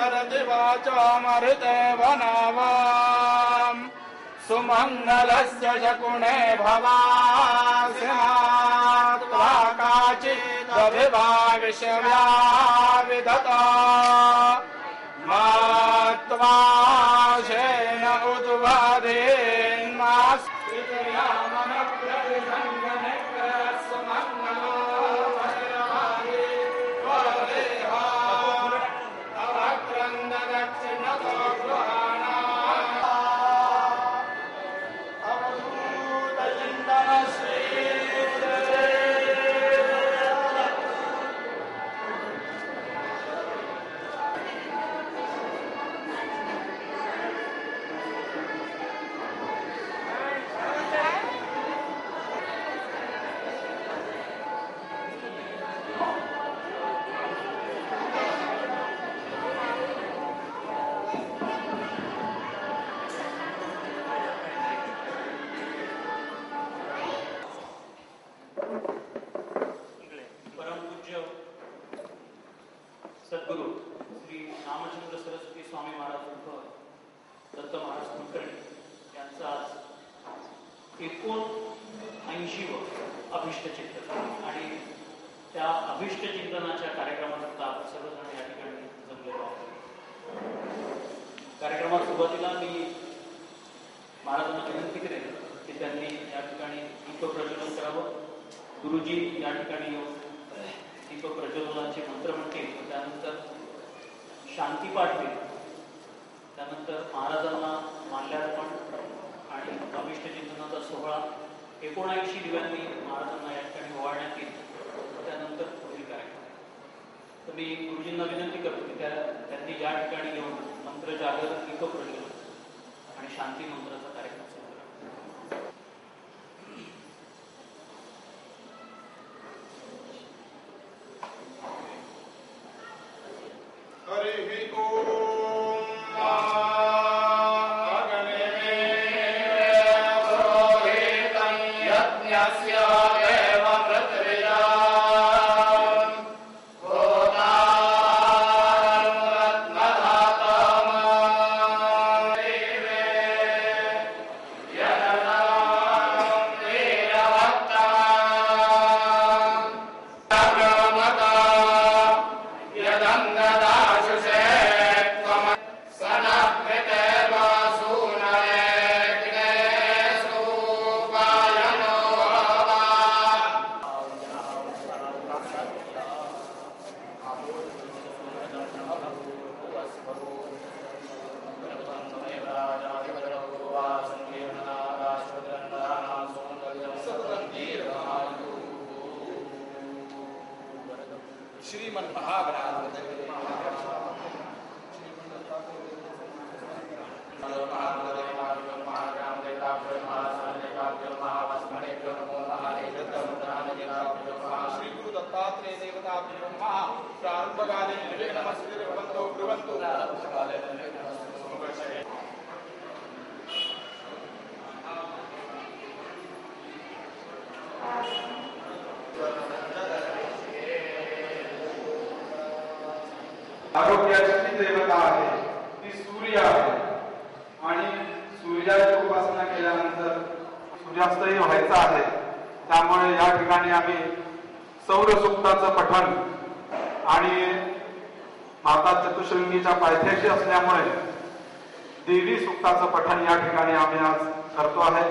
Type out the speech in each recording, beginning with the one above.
चो मरुते वनावा सुमङ्गलस्य शकुणे भवासिमा काचित् विभाविषव्या विदत्ता मा त्वा शेन उद्वदि दत्त महाराज कुलकर्णी यांचं आज एकोण ऐंशीव अभिष्ट चिंतन. आणि त्या अभिष्ट चिंतनाच्या कार्यक्रमाकरता आपण सर्वजण या ठिकाणी जमलेलो आहोत. कार्यक्रमात सुरुवातीला मी महाराजांना विनंती करेन की त्यांनी या ठिकाणी दीप प्रज्वलन करावं. गुरुजी या ठिकाणी येऊन दीप प्रज्वलनाचे मंत्र म्हणतील त्यानंतर शांतीपाठ होईल त्यानंतर महाराजांना माल्यार्पण आणि अभिष्ट चिंतनाचा सोहळा एकोणऐंशी दिव्यांनी महाराजांना या ठिकाणी ओवाळण्यात येईल. त्यानंतर पुढील कार्यक्रम. तर मी गुरुजींना विनंती करतो की त्या त्यांनी या ठिकाणी येऊन मंत्र जागर यज्ञस्य श्रीमन श्री गुरु दत्तात्रेय देवता ब्रह्मा प्रारंभकाले नमस्ते भवन्तौ कुर्वन्तु आरोग्याची देवता आहे ती सूर्य आहे. आणि सूर्याची उपासना केल्यानंतर सूर्यास्तही व्हायचं आहे. त्यामुळे या ठिकाणी आम्ही सौर सुक्ताचं पठण आणि माता चतुशृंगीच्या पायथ्याशी असल्यामुळे देवी सुक्ताचं पठण या ठिकाणी आम्ही आज करतो आहे.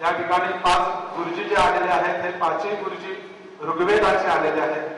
या ठिकाणी पाच गुरुजी जे आलेले आहेत हे पाचही गुरुजी ऋग्वेदाचे आलेले आहेत.